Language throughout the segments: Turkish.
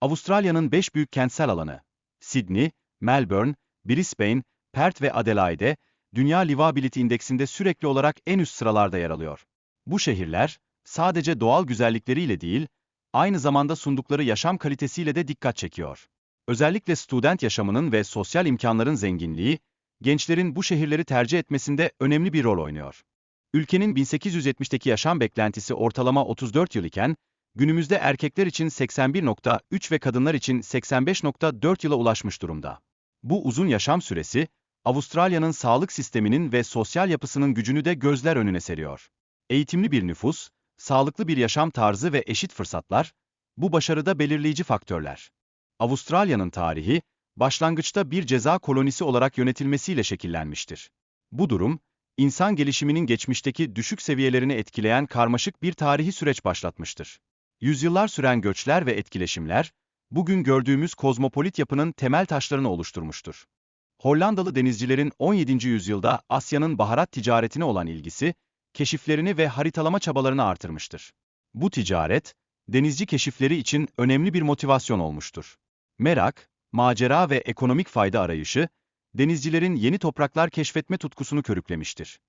Avustralya'nın 5 büyük kentsel alanı, Sydney, Melbourne, Brisbane, Perth ve Adelaide, Dünya Livability İndeksinde sürekli olarak en üst sıralarda yer alıyor. Bu şehirler, sadece doğal güzellikleriyle değil, aynı zamanda sundukları yaşam kalitesiyle de dikkat çekiyor. Özellikle student yaşamının ve sosyal imkanların zenginliği, gençlerin bu şehirleri tercih etmesinde önemli bir rol oynuyor. Ülkenin 1870'teki yaşam beklentisi ortalama 34 yıl iken, günümüzde erkekler için 81.3 ve kadınlar için 85.4 yıla ulaşmış durumda. Bu uzun yaşam süresi, Avustralya'nın sağlık sisteminin ve sosyal yapısının gücünü de gözler önüne seriyor. Eğitimli bir nüfus, sağlıklı bir yaşam tarzı ve eşit fırsatlar, bu başarıda belirleyici faktörler. Avustralya'nın tarihi, başlangıçta bir ceza kolonisi olarak yönetilmesiyle şekillenmiştir. Bu durum, insan gelişiminin geçmişteki düşük seviyelerini etkileyen karmaşık bir tarihi süreç başlatmıştır. Yüzyıllar süren göçler ve etkileşimler, bugün gördüğümüz kozmopolit yapının temel taşlarını oluşturmuştur. Hollandalı denizcilerin 17. yüzyılda Asya'nın baharat ticaretine olan ilgisi, keşiflerini ve haritalama çabalarını artırmıştır. Bu ticaret, denizci keşifleri için önemli bir motivasyon olmuştur. Merak, macera ve ekonomik fayda arayışı, denizcilerin yeni topraklar keşfetme tutkusunu körüklemiştir.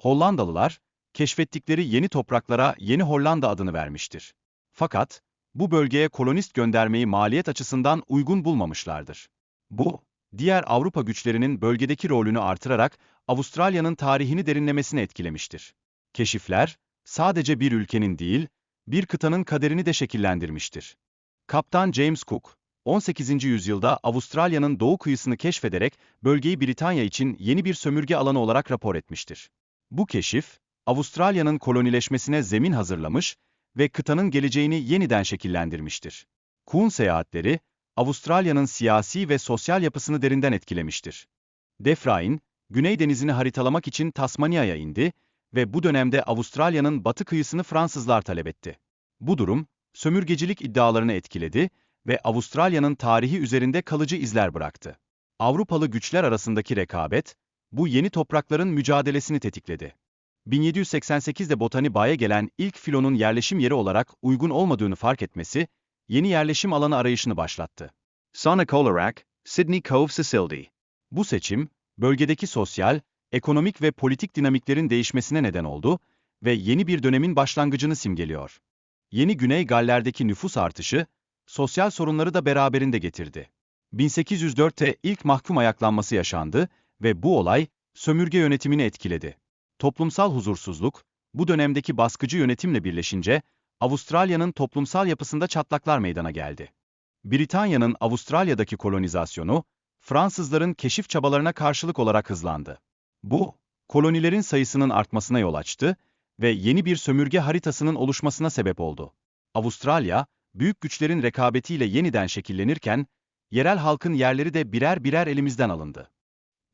Hollandalılar, keşfettikleri yeni topraklara Yeni Hollanda adını vermiştir. Fakat, bu bölgeye kolonist göndermeyi maliyet açısından uygun bulmamışlardır. Bu, diğer Avrupa güçlerinin bölgedeki rolünü artırarak Avustralya'nın tarihini derinlemesine etkilemiştir. Keşifler, sadece bir ülkenin değil, bir kıtanın kaderini de şekillendirmiştir. Kaptan James Cook, 18. yüzyılda Avustralya'nın doğu kıyısını keşfederek bölgeyi Britanya için yeni bir sömürge alanı olarak rapor etmiştir. Bu keşif, Avustralya'nın kolonileşmesine zemin hazırlamış ve kıtanın geleceğini yeniden şekillendirmiştir. Cook'un seyahatleri, Avustralya'nın siyasi ve sosyal yapısını derinden etkilemiştir. Defrain, Güney Denizi'ni haritalamak için Tasmanya'ya indi ve bu dönemde Avustralya'nın batı kıyısını Fransızlar talep etti. Bu durum, sömürgecilik iddialarını etkiledi ve Avustralya'nın tarihi üzerinde kalıcı izler bıraktı. Avrupalı güçler arasındaki rekabet, bu yeni toprakların mücadelesini tetikledi. 1788'de Botany Bay'a gelen ilk filonun yerleşim yeri olarak uygun olmadığını fark etmesi, yeni yerleşim alanı arayışını başlattı. Sonacolarak, Sydney Cove Sicildy. Bu seçim, bölgedeki sosyal, ekonomik ve politik dinamiklerin değişmesine neden oldu ve yeni bir dönemin başlangıcını simgeliyor. Yeni Güney Galler'deki nüfus artışı, sosyal sorunları da beraberinde getirdi. 1804'te ilk mahkum ayaklanması yaşandı ve bu olay, sömürge yönetimini etkiledi. Toplumsal huzursuzluk, bu dönemdeki baskıcı yönetimle birleşince, Avustralya'nın toplumsal yapısında çatlaklar meydana geldi. Britanya'nın Avustralya'daki kolonizasyonu, Fransızların keşif çabalarına karşılık olarak hızlandı. Bu, kolonilerin sayısının artmasına yol açtı ve yeni bir sömürge haritasının oluşmasına sebep oldu. Avustralya, büyük güçlerin rekabetiyle yeniden şekillenirken, yerel halkın yerleri de birer birer elimizden alındı.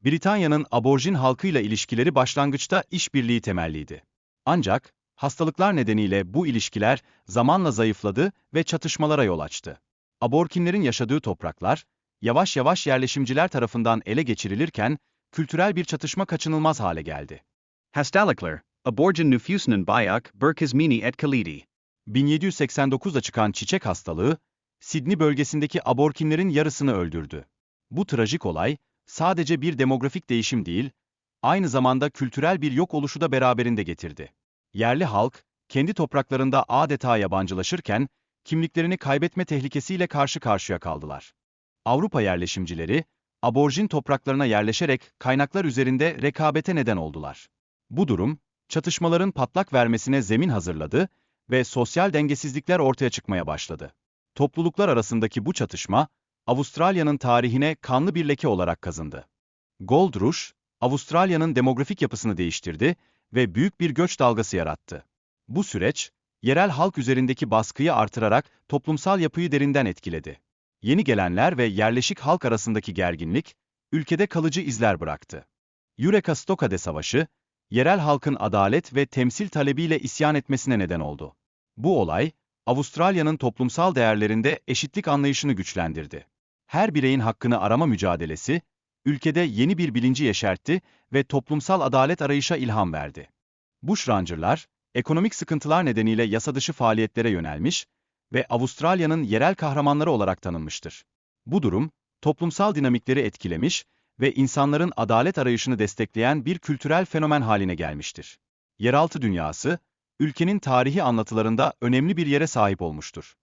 Britanya'nın aborjin halkıyla ilişkileri başlangıçta işbirliği temelliydi. Ancak, hastalıklar nedeniyle bu ilişkiler zamanla zayıfladı ve çatışmalara yol açtı. Aborkinlerin yaşadığı topraklar, yavaş yavaş yerleşimciler tarafından ele geçirilirken, kültürel bir çatışma kaçınılmaz hale geldi. Hastalıklar, Aborigin nüfusunun bayak, Berkizmini et Kalidi. 1789'da çıkan çiçek hastalığı, Sydney bölgesindeki aborkinlerin yarısını öldürdü. Bu trajik olay, sadece bir demografik değişim değil, aynı zamanda kültürel bir yok oluşu da beraberinde getirdi. Yerli halk, kendi topraklarında adeta yabancılaşırken, kimliklerini kaybetme tehlikesiyle karşı karşıya kaldılar. Avrupa yerleşimcileri, aborjin topraklarına yerleşerek kaynaklar üzerinde rekabete neden oldular. Bu durum, çatışmaların patlak vermesine zemin hazırladı ve sosyal dengesizlikler ortaya çıkmaya başladı. Topluluklar arasındaki bu çatışma, Avustralya'nın tarihine kanlı bir leke olarak kazındı. Gold Rush, Avustralya'nın demografik yapısını değiştirdi ve büyük bir göç dalgası yarattı. Bu süreç, yerel halk üzerindeki baskıyı artırarak toplumsal yapıyı derinden etkiledi. Yeni gelenler ve yerleşik halk arasındaki gerginlik, ülkede kalıcı izler bıraktı. Eureka Stokade Savaşı, yerel halkın adalet ve temsil talebiyle isyan etmesine neden oldu. Bu olay, Avustralya'nın toplumsal değerlerinde eşitlik anlayışını güçlendirdi. Her bireyin hakkını arama mücadelesi, ülkede yeni bir bilinci yeşertti ve toplumsal adalet arayışa ilham verdi. Bushranger'lar, ekonomik sıkıntılar nedeniyle yasadışı faaliyetlere yönelmiş ve Avustralya'nın yerel kahramanları olarak tanınmıştır. Bu durum, toplumsal dinamikleri etkilemiş ve insanların adalet arayışını destekleyen bir kültürel fenomen haline gelmiştir. Yeraltı dünyası, ülkenin tarihi anlatılarında önemli bir yere sahip olmuştur.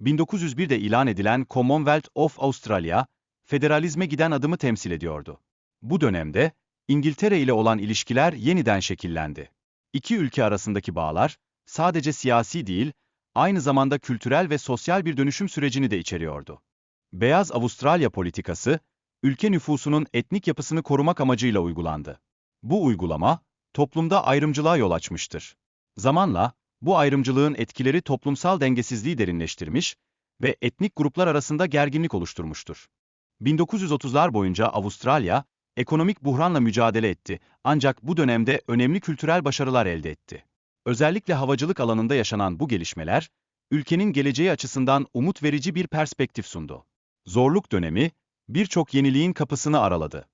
1901'de ilan edilen Commonwealth of Australia, federalizme giden adımı temsil ediyordu. Bu dönemde, İngiltere ile olan ilişkiler yeniden şekillendi. İki ülke arasındaki bağlar, sadece siyasi değil, aynı zamanda kültürel ve sosyal bir dönüşüm sürecini de içeriyordu. Beyaz Avustralya politikası, ülke nüfusunun etnik yapısını korumak amacıyla uygulandı. Bu uygulama, toplumda ayrımcılığa yol açmıştır. Zamanla, bu ayrımcılığın etkileri toplumsal dengesizliği derinleştirmiş ve etnik gruplar arasında gerginlik oluşturmuştur. 1930'lar boyunca Avustralya, ekonomik buhranla mücadele etti ancak bu dönemde önemli kültürel başarılar elde etti. Özellikle havacılık alanında yaşanan bu gelişmeler, ülkenin geleceği açısından umut verici bir perspektif sundu. Zorluk dönemi, birçok yeniliğin kapısını araladı.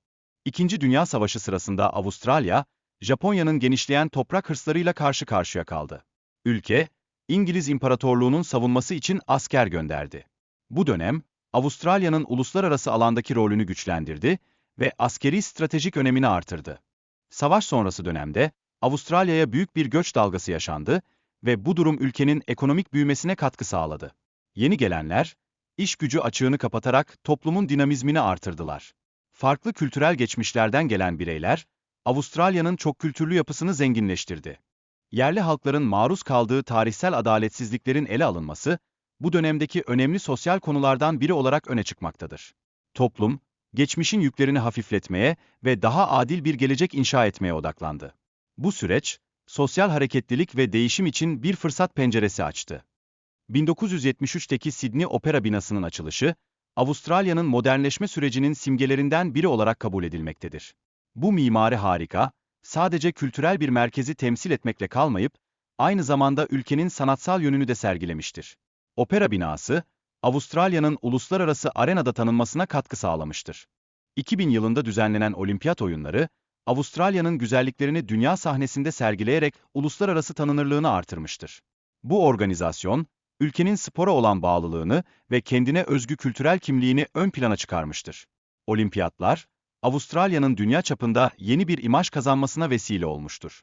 İkinci Dünya Savaşı sırasında Avustralya, Japonya'nın genişleyen toprak hırslarıyla karşı karşıya kaldı. Ülke, İngiliz İmparatorluğu'nun savunması için asker gönderdi. Bu dönem, Avustralya'nın uluslararası alandaki rolünü güçlendirdi ve askeri stratejik önemini artırdı. Savaş sonrası dönemde, Avustralya'ya büyük bir göç dalgası yaşandı ve bu durum ülkenin ekonomik büyümesine katkı sağladı. Yeni gelenler, iş gücü açığını kapatarak toplumun dinamizmini artırdılar. Farklı kültürel geçmişlerden gelen bireyler, Avustralya'nın çok kültürlü yapısını zenginleştirdi. Yerli halkların maruz kaldığı tarihsel adaletsizliklerin ele alınması, bu dönemdeki önemli sosyal konulardan biri olarak öne çıkmaktadır. Toplum, geçmişin yüklerini hafifletmeye ve daha adil bir gelecek inşa etmeye odaklandı. Bu süreç, sosyal hareketlilik ve değişim için bir fırsat penceresi açtı. 1973'teki Sydney Opera binasının açılışı, Avustralya'nın modernleşme sürecinin simgelerinden biri olarak kabul edilmektedir. Bu mimari harika, sadece kültürel bir merkezi temsil etmekle kalmayıp, aynı zamanda ülkenin sanatsal yönünü de sergilemiştir. Opera binası, Avustralya'nın uluslararası arenada tanınmasına katkı sağlamıştır. 2000 yılında düzenlenen olimpiyat oyunları, Avustralya'nın güzelliklerini dünya sahnesinde sergileyerek uluslararası tanınırlığını artırmıştır. Bu organizasyon, ülkenin spora olan bağlılığını ve kendine özgü kültürel kimliğini ön plana çıkarmıştır. Olimpiyatlar, Avustralya'nın dünya çapında yeni bir imaj kazanmasına vesile olmuştur.